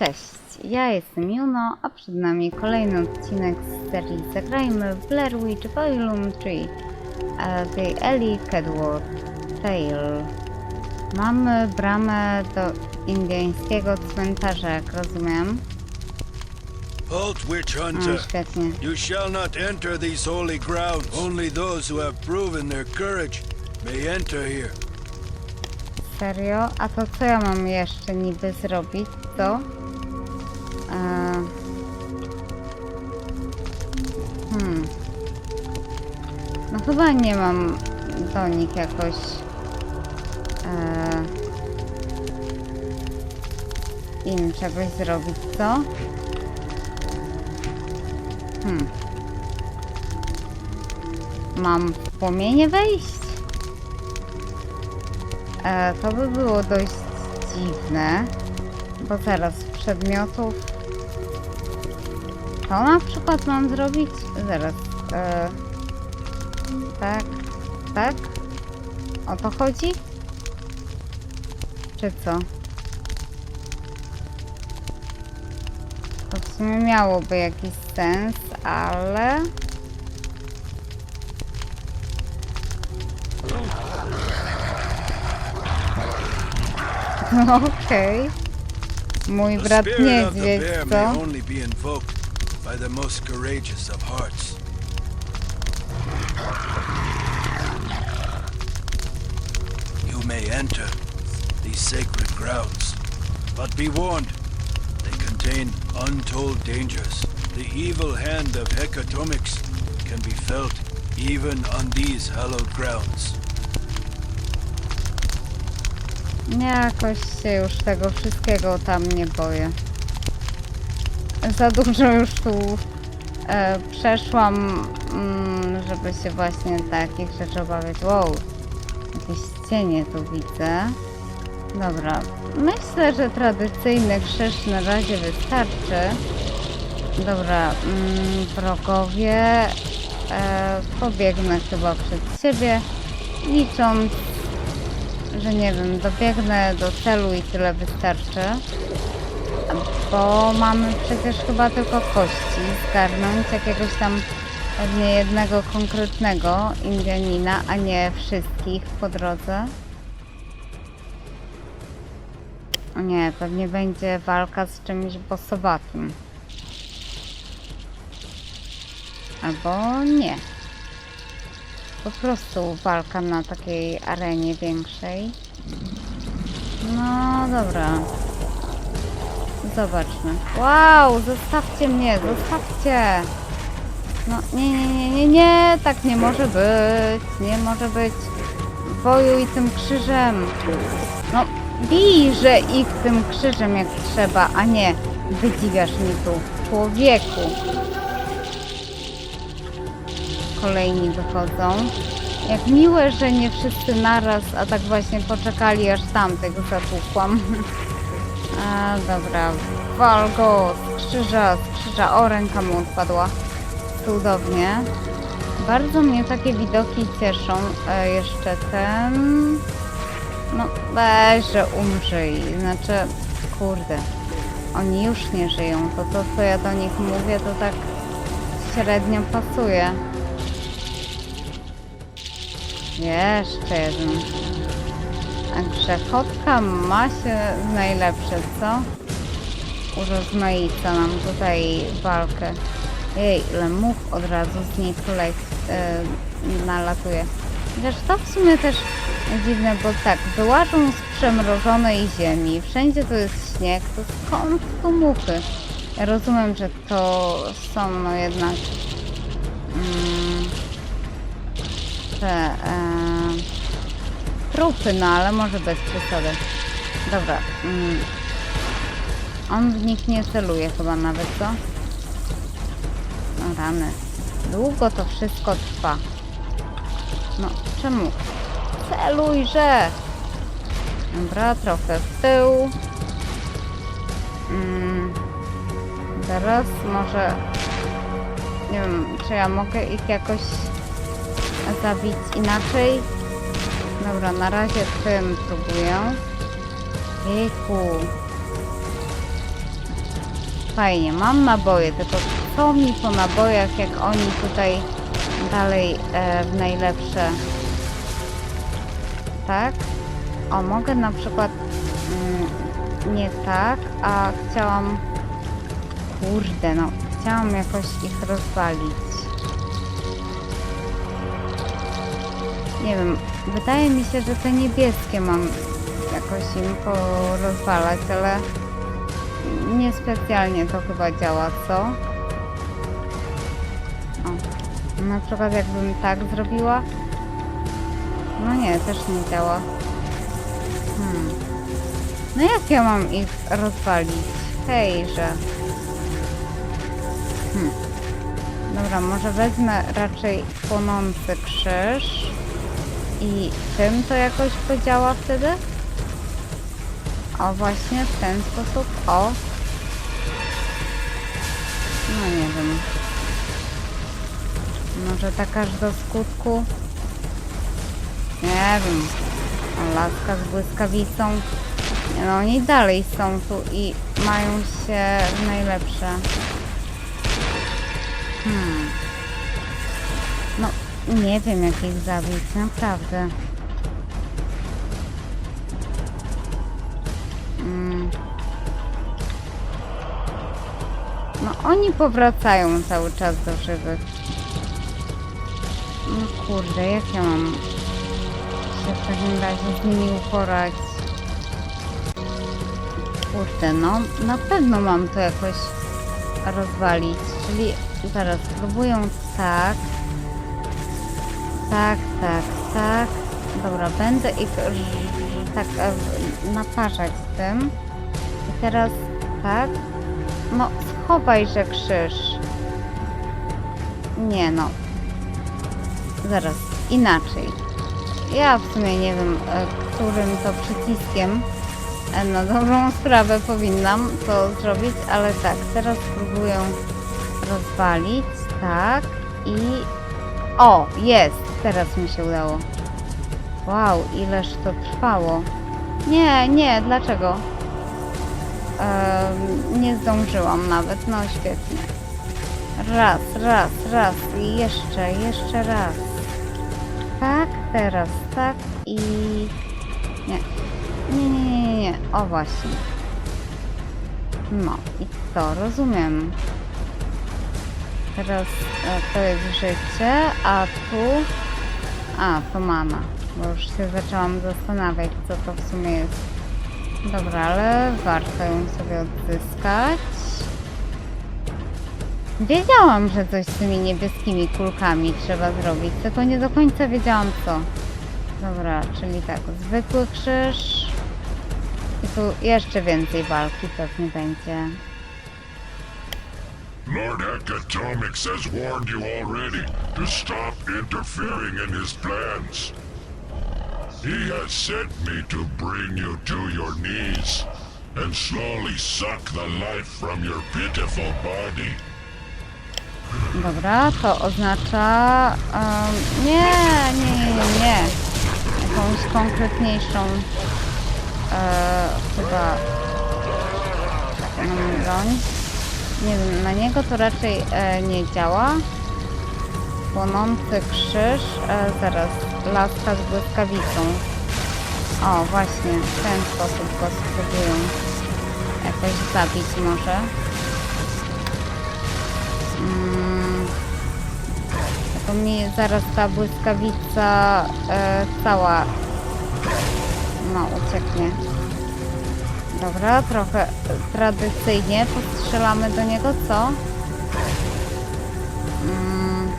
Cześć, ja jestem Juno, a przed nami kolejny odcinek z serii Zagrajmy w Blair Witch Volume 3 e, The Ellie Kedward Tale. Mamy bramę do indyjskiego cmentarza, jak rozumiem. Halt, witch hunter. świetnie. You shall not enter these holy grounds. Only those who have proven their courage may enter here. Serio? A to co ja mam jeszcze niby zrobić? Co? E... Hmm. No chyba nie mam do nich jakoś... E... Im czegoś zrobić, co? Hmm. Mam w płomienie wejść? E, to by było dość dziwne, bo zaraz przedmiotów. To na przykład mam zrobić? Zaraz. E, tak, tak. O to chodzi? Czy co? To w sumie miałoby jakiś sens, ale. Okej. Mój The brat niedźwiedź, co? By the most courageous of hearts. You may enter these sacred grounds, but be warned, they contain untold dangers. The evil hand of Hecatomix can be felt even on these hallowed grounds. Jakoś się już tego wszystkiego tam nie boję. Za dużo już tu e, przeszłam, mm, żeby się właśnie takich rzeczy obawiać. Wow, jakieś cienie tu widzę. Dobra, myślę, że tradycyjny krzyż na razie wystarczy. Dobra, mm, wrogowie, e, pobiegnę chyba przed siebie, licząc że nie wiem, dobiegnę do celu i tyle wystarczy. Bo mamy przecież chyba tylko kości zgarnąć jakiegoś tam pewnie jednego konkretnego Indianina, a nie wszystkich po drodze. O nie, pewnie będzie walka z czymś bossowatym. Albo nie. Po prostu walka na takiej arenie większej. No dobra. Zobaczmy. Wow, zostawcie mnie, zostawcie! No nie, nie, nie, nie, nie, tak nie może być, nie może być. Wojuj tym krzyżem. No, bijże ich tym krzyżem jak trzeba, a nie wydziwiasz mi tu, człowieku kolejni wychodzą. Jak miłe, że nie wszyscy naraz, a tak właśnie poczekali, aż tamtych zatłukłam. A, dobra, wal go z. O, ręka mu odpadła. Cudownie. Bardzo mnie takie widoki cieszą. E, jeszcze ten... No, weź, że umrzyj. Znaczy, kurde, oni już nie żyją. To to, co ja do nich mówię, to tak średnio pasuje. Jeszcze jeden. A grzechotka ma się najlepsze, co? Urozmaica nam tutaj walkę. Jej, ile much od razu z niej kolej yy, nalatuje. Chociaż to w sumie też dziwne, bo tak, wyłażą z przemrożonej ziemi, wszędzie to jest śnieg, to skąd tu muchy? Ja rozumiem, że to są no jednak mm, te e, trupy, no ale może bez przesady. Dobra. Mm, on w nich nie celuje chyba nawet, co? No rany. Długo to wszystko trwa. No, czemu? Celujże! Dobra, trochę w tył. Mm, teraz może... Nie wiem, czy ja mogę ich jakoś zabić inaczej. Dobra, na razie tym próbuję. Jejku. Fajnie, mam naboje, tylko co mi po nabojach, jak oni tutaj dalej e, w najlepsze. Tak? O, mogę na przykład mm, nie tak, a chciałam. Kurde, no, chciałam jakoś ich rozwalić. Nie wiem, wydaje mi się, że te niebieskie mam jakoś im porozwalać, ale niespecjalnie to chyba działa, co? O, na przykład jakbym tak zrobiła. No nie, też nie działa. Hmm. No jak ja mam ich rozwalić? Hejże. Hmm. Dobra, może wezmę raczej płonący krzyż. I tym to jakoś podziała wtedy? O, właśnie w ten sposób. O. No nie wiem. Może tak aż do skutku? Nie wiem. Laska z błyskawicą. No oni dalej są tu i mają się najlepsze. Hmm. Nie wiem jak ich zabić, naprawdę. Mm. No oni powracają cały czas do żywych. No kurde, jak ja mam się w takim razie z nimi uporać? Kurde, no na pewno mam to jakoś rozwalić. Czyli zaraz spróbuję tak. Tak, tak, tak. Dobra, będę ich tak e, naparzać tym. I teraz tak. No, schowaj, że krzyż. Nie no. Zaraz, inaczej. Ja w sumie nie wiem, e, którym to przyciskiem e, na dobrą sprawę powinnam to zrobić, ale tak, teraz spróbuję rozwalić, tak i... O, jest! Teraz mi się udało. Wow, ileż to trwało. Nie, nie, dlaczego? Em, nie zdążyłam nawet, no świetnie. Raz, raz, raz i jeszcze, jeszcze raz. Tak, teraz, tak i... Nie. Nie, nie, nie, nie, nie. O właśnie. No i to, rozumiem. Teraz e, to jest życie, a tu... A, to mana. Bo już się zaczęłam zastanawiać, co to w sumie jest. Dobra, ale warto ją sobie odzyskać. Wiedziałam, że coś z tymi niebieskimi kulkami trzeba zrobić, tylko nie do końca wiedziałam co. Dobra, czyli tak, zwykły krzyż. I tu jeszcze więcej walki pewnie będzie. Lord Hecatomics has warned you already to stop interfering in his plans. He has sent me to bring you to your knees and slowly suck the life from your pitiful body. Dobra, to oznacza... nie, nie, nie, nie, nie. Jakąś konkretniejszą... E, chyba... Taką broń. Nie wiem, na niego to raczej e, nie działa. Płonący krzyż. E, zaraz, laska z błyskawicą. O, właśnie, w ten sposób go spróbuję jakoś zabić może. Mm, to mi zaraz ta błyskawica e, cała no ucieknie. Dobra, trochę tradycyjnie postrzelamy do niego, co? Mm,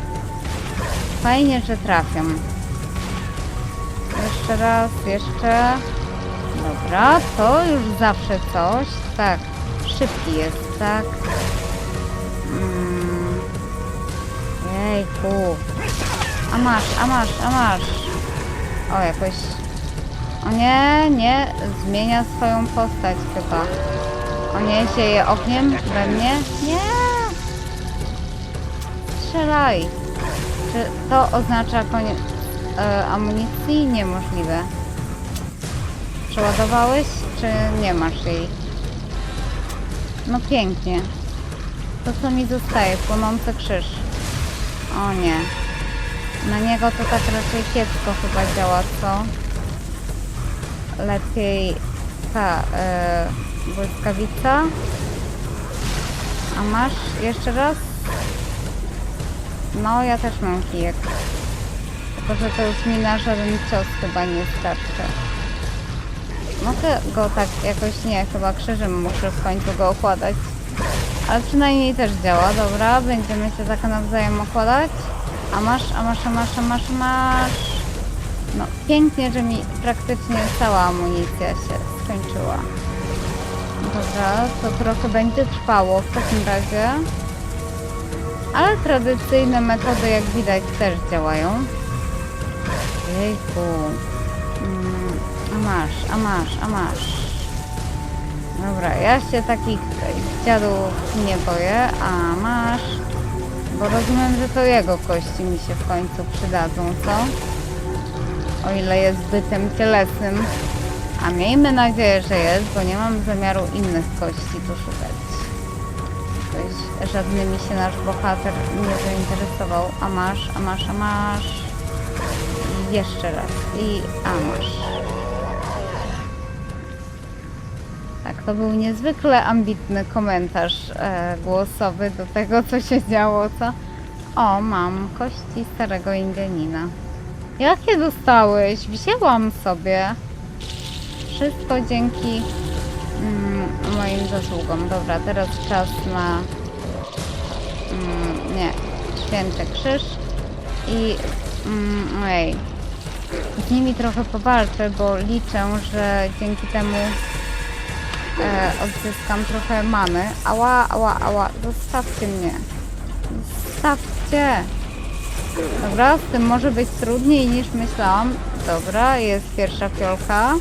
fajnie, że trafiam. Jeszcze raz, jeszcze. Dobra, to już zawsze coś. Tak, szybki jest, tak. Mm. Jejku. A masz, a masz, a masz. O, jakoś... Nie, nie, zmienia swoją postać chyba. O nie, sieje ogniem we mnie? Nie! Strzelaj! Czy to oznacza koniec e, amunicji? Niemożliwe. Przeładowałeś, czy nie masz jej? No pięknie. To co mi zostaje? Płonący krzyż. O nie. Na niego to tak raczej kiepsko chyba działa, co? Lepiej ta e, błyskawica. A masz jeszcze raz? No, ja też mam kijek. Tylko, że to już mi na żaden cios chyba nie starczy. Mogę go tak jakoś nie, chyba krzyżem muszę w końcu go okładać. Ale przynajmniej też działa, dobra, będziemy się tak nawzajem okładać. A masz, a masz, a masz, a masz, a masz. No, pięknie, że mi praktycznie cała amunicja się skończyła. Dobra, to trochę będzie trwało w takim razie. Ale tradycyjne metody, jak widać, też działają. Jejku. Mm, a masz, a masz, a masz. Dobra, ja się takich dziadów nie boję, a masz. Bo rozumiem, że to jego kości mi się w końcu przydadzą, co? O ile jest bytem cielesnym. A miejmy nadzieję, że jest, bo nie mam zamiaru innych kości tu szukać. Żadnymi się nasz bohater nie zainteresował. A masz, a masz, a masz. I jeszcze raz. I a masz. Tak, to był niezwykle ambitny komentarz e, głosowy do tego, co się działo, co? O, mam kości starego Indianina. Jakie dostałeś? Wzięłam sobie. Wszystko dzięki mm, moim zasługom. Dobra, teraz czas na... Mm, nie, święty krzyż. I... Mm, ojej. Z nimi trochę powalczę, bo liczę, że dzięki temu e, odzyskam trochę many. Ała, ała, ała, zostawcie mnie. Zostawcie. Dobra, z tym może być trudniej niż myślałam. Dobra, jest pierwsza fiolka.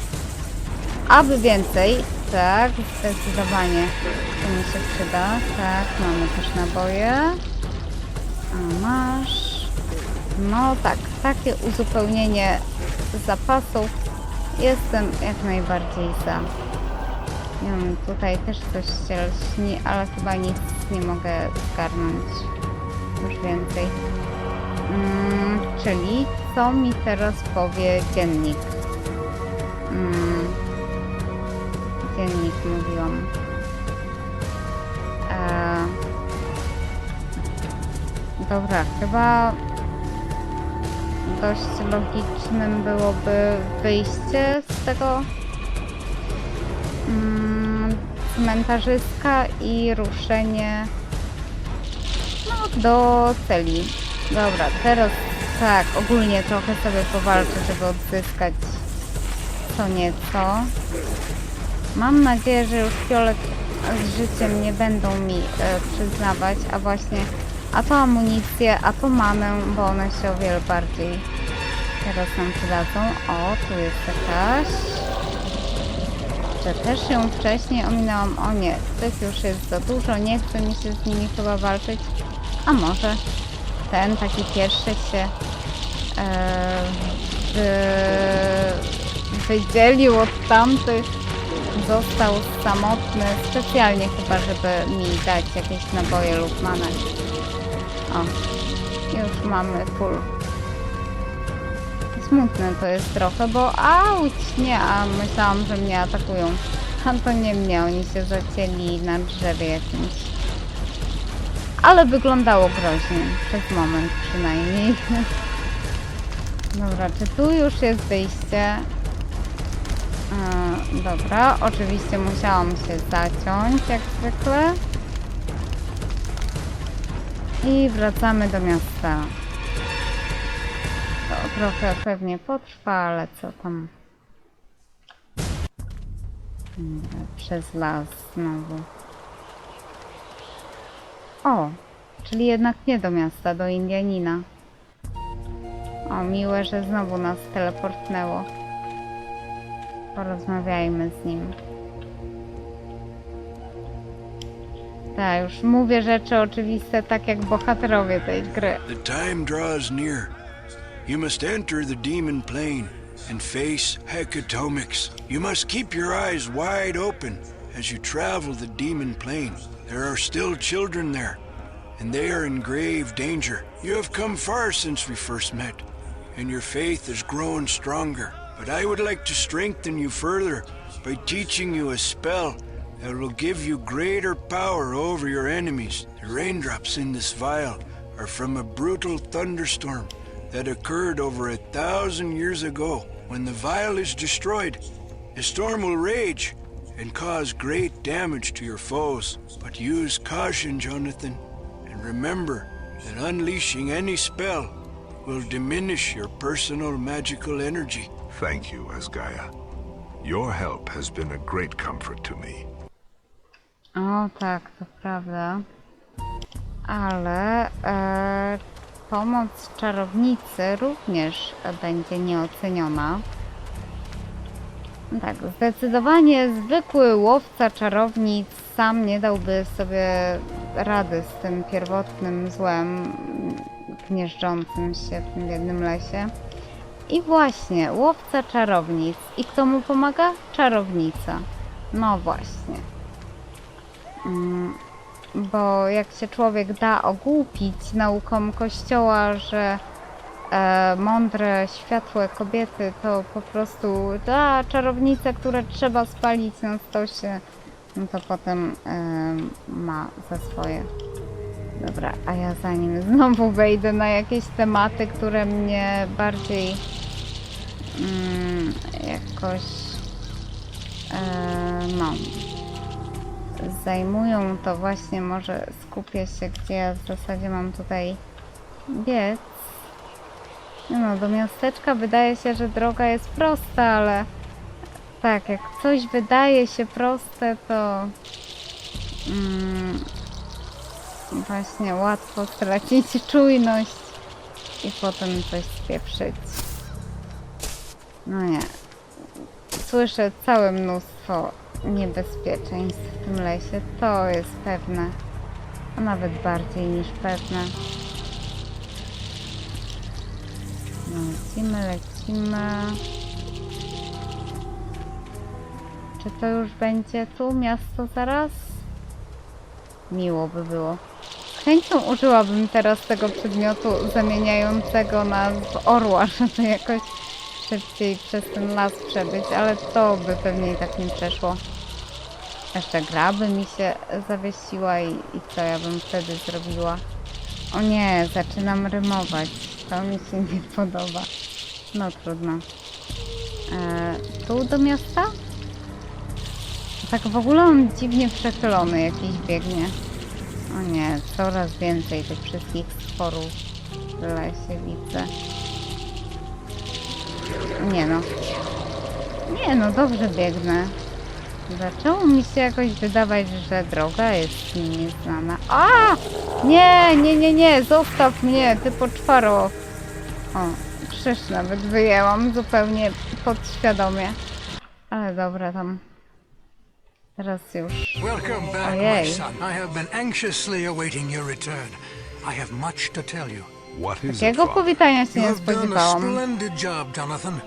Aby więcej. Tak, zdecydowanie to mi się przyda. Tak, mamy też naboje. A masz. No tak, takie uzupełnienie zapasów jestem jak najbardziej za. Nie wiem, tutaj też coś się lśni, ale chyba nic nie mogę zgarnąć. Już więcej. Mm, czyli co mi teraz powie dziennik? Mm, dziennik mówiłam. Eee, dobra, chyba dość logicznym byłoby wyjście z tego mm, cmentarzyska i ruszenie no, do celi. Dobra, teraz tak, ogólnie trochę sobie powalczę, żeby odzyskać co nieco. Mam nadzieję, że już fiolek z życiem nie będą mi e, przyznawać, a właśnie a to amunicję, a to manę, bo one się o wiele bardziej teraz nam przydadzą. O, tu jest jakaś. Że też ją wcześniej ominęłam. O nie, tych już jest za dużo, nie chce mi się z nimi chyba walczyć. A może ten taki pierwszy się e, wy, wydzielił od tamtych. Został samotny specjalnie chyba, żeby mi dać jakieś naboje lub manę. O, już mamy full. Smutne to jest trochę, bo auć, nie, a myślałam, że mnie atakują. A to nie mnie, oni się zacięli na drzewie jakimś. Ale wyglądało groźnie, przez moment przynajmniej. Dobra, czy tu już jest wyjście? Yy, dobra, oczywiście musiałam się zaciąć, jak zwykle. I wracamy do miasta. To trochę pewnie potrwa, ale co tam. Dobra, Przez las znowu. O, czyli jednak nie do miasta, do Indianina. O, miłe, że znowu nas teleportnęło. Porozmawiajmy z nim. Tak, już mówię rzeczy oczywiste, tak jak bohaterowie tej gry. The time draws near. You must enter the demon plane and face Hecatomics. You must keep your eyes wide open as you travel the demon plane, there are still children there, and they are in grave danger. You have come far since we first met, and your faith has grown stronger. But I would like to strengthen you further by teaching you a spell that will give you greater power over your enemies. The raindrops in this vial are from a brutal thunderstorm that occurred over a thousand years ago. When the vial is destroyed, the storm will rage and cause great damage to your foes. But use caution, Jonathan, and remember that unleashing any spell will diminish your personal magical energy. Thank you, Asgaia. Your help has been a great comfort to me. O tak, to prawda. Ale e, pomoc czarownicy również będzie nieoceniona. Tak, zdecydowanie zwykły łowca czarownic sam nie dałby sobie rady z tym pierwotnym złem gnieżdżącym się w tym jednym lesie. I właśnie, łowca czarownic. I kto mu pomaga? Czarownica. No właśnie. Mm, Bo jak się człowiek da ogłupić naukom kościoła, że mądre, światłe kobiety to po prostu ta czarownice, które trzeba spalić na stosie, no to potem e, ma za swoje. Dobra, a ja zanim znowu wejdę na jakieś tematy, które mnie bardziej mm, jakoś e, no zajmują, to właśnie może skupię się, gdzie ja w zasadzie mam tutaj biec. No, do miasteczka wydaje się, że droga jest prosta, ale tak, jak coś wydaje się proste, to mm, właśnie łatwo stracić czujność i potem coś spieprzyć. No nie. Słyszę całe mnóstwo niebezpieczeństw w tym lesie. To jest pewne. A nawet bardziej niż pewne. Lecimy, lecimy. Czy to już będzie tu miasto zaraz? Miło by było. Z chęcią użyłabym teraz tego przedmiotu zamieniającego nas w orła, żeby jakoś szybciej przez ten las przebyć, ale to by pewnie i tak nie przeszło. Jeszcze gra by mi się zawiesiła i, i co ja bym wtedy zrobiła? O nie, zaczynam rymować. To mi się nie podoba. No trudno. E, tu do miasta? Tak w ogóle on dziwnie przechylony jakiś biegnie. O nie, coraz więcej tych wszystkich stworów w lesie widzę. Nie no. Nie no, dobrze biegnę. Zaczęło mi się jakoś wydawać, że droga jest mi nieznana. A! Nie, nie, nie, nie, zostaw mnie, ty poczwaro. O, krzyż nawet wyjęłam zupełnie podświadomie. Ale dobra, tam. Teraz już. Welcome back, Ojej. my son. I have been anxiously awaiting your return. I have much to tell you. What is Takiego powitania się You nie have done a spodziewałam. splendid job, Jonathan.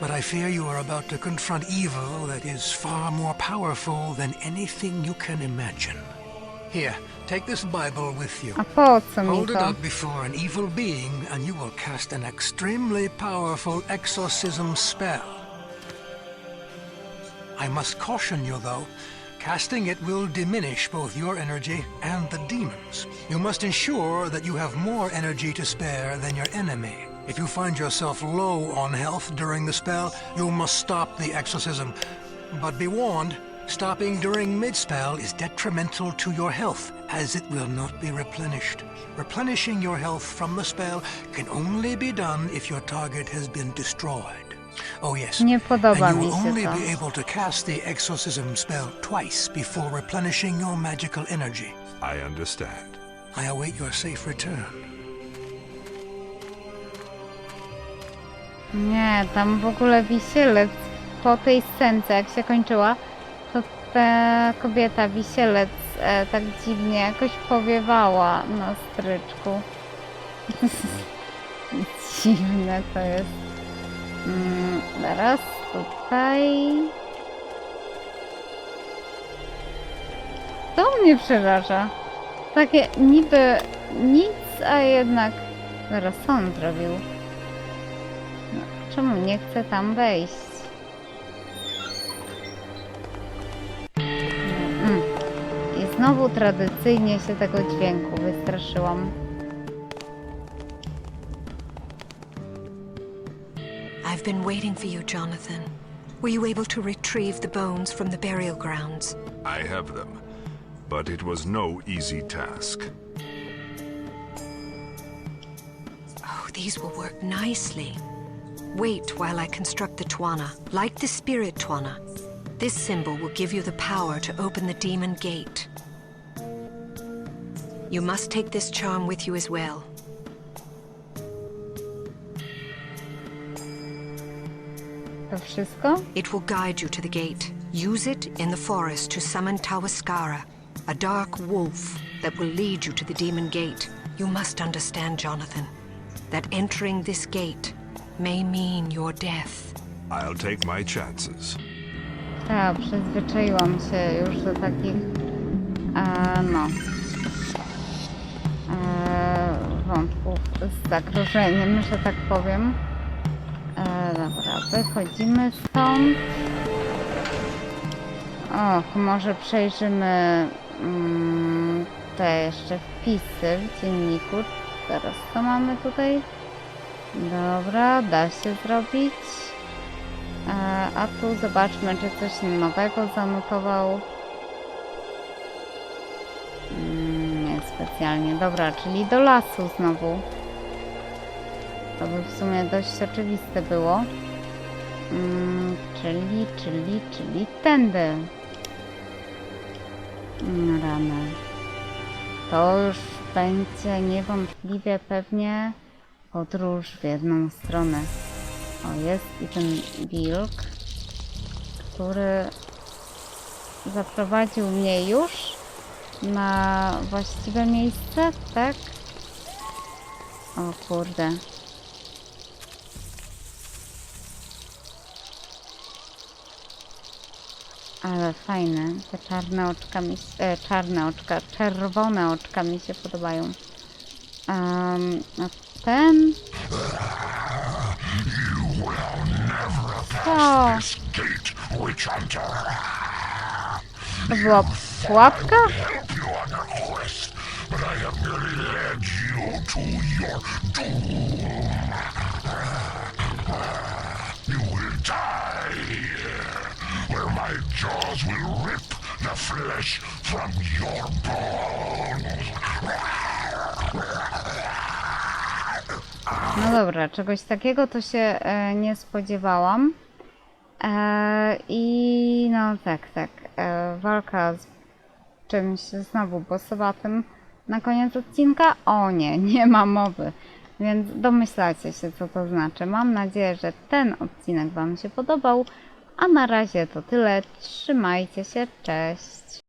But I fear you are about to confront evil that is far more powerful than anything you can imagine. Here, take this Bible with you. A po co mi Hold it to? up before an evil being, and you will cast an extremely powerful exorcism spell. I must caution you, though. Casting it will diminish both your energy and the demons. You must ensure that you have more energy to spare than your enemy. If you find yourself low on health during the spell, you must stop the exorcism. But be warned, stopping during mid-spell is detrimental to your health, as it will not be replenished. Replenishing your health from the spell can only be done if your target has been destroyed. Oh yes, Nie podoba and you will only to. be able to cast the exorcism spell twice before replenishing your magical energy. I understand. I await your safe return. Nie, tam w ogóle wisielec po tej scence, jak się kończyła, to ta kobieta, wisielec, e, tak dziwnie jakoś powiewała na stryczku. Dziwne to jest. Mm, teraz tutaj. To mnie przeraża. Takie niby nic, a jednak... Zaraz co on zrobił? No, czemu nie chce tam wejść? Znowu tradycyjnie się tego dźwięku wystraszyłam. I've been waiting for you, Jonathan. Were you able to retrieve the bones from the burial grounds? I have them, but it was no easy task. Oh, these will work nicely. Wait while I construct the Twana. Like the spirit Twana, this symbol will give you the power to open the demon gate. You must take this charm with you as well. To wszystko? It will guide you to the gate. Use it in the forest to summon Tawaskara, a dark wolf that will lead you to the demon gate. You must understand, Jonathan, that entering this gate may mean your death. I'll take my chances. Tak, przyzwyczaiłam się już do takich, e, no, z zagrożeniem, że tak powiem. E, dobra, wychodzimy stąd. Och, może przejrzymy mm, te jeszcze wpisy w dzienniku. Teraz co mamy tutaj? Dobra, da się zrobić. E, A tu zobaczmy, czy coś nowego zanotował. Mm, Nie specjalnie. Dobra, czyli do lasu znowu. To by w sumie dość oczywiste było. Mm, Czyli, czyli, czyli tędy. Mm, Rany. To już będzie niewątpliwie pewnie podróż w jedną stronę. O, jest i ten wilk, który zaprowadził mnie już na właściwe miejsce, tak? O kurde. Ale fajne. Te czarne oczka mi e, czarne oczka, czerwone oczka mi się podobają. Um, a ten Co? To była pułapka? But I have merely led you to your doom. Jaws will rip the flesh from your bones. No dobra, czegoś takiego to się e, nie spodziewałam. E, I no tak, tak. E, walka z czymś znowu bossowatym na koniec odcinka? O nie, nie ma mowy. Więc domyślacie się, co to znaczy. Mam nadzieję, że ten odcinek Wam się podobał. A na razie to tyle. Trzymajcie się, cześć.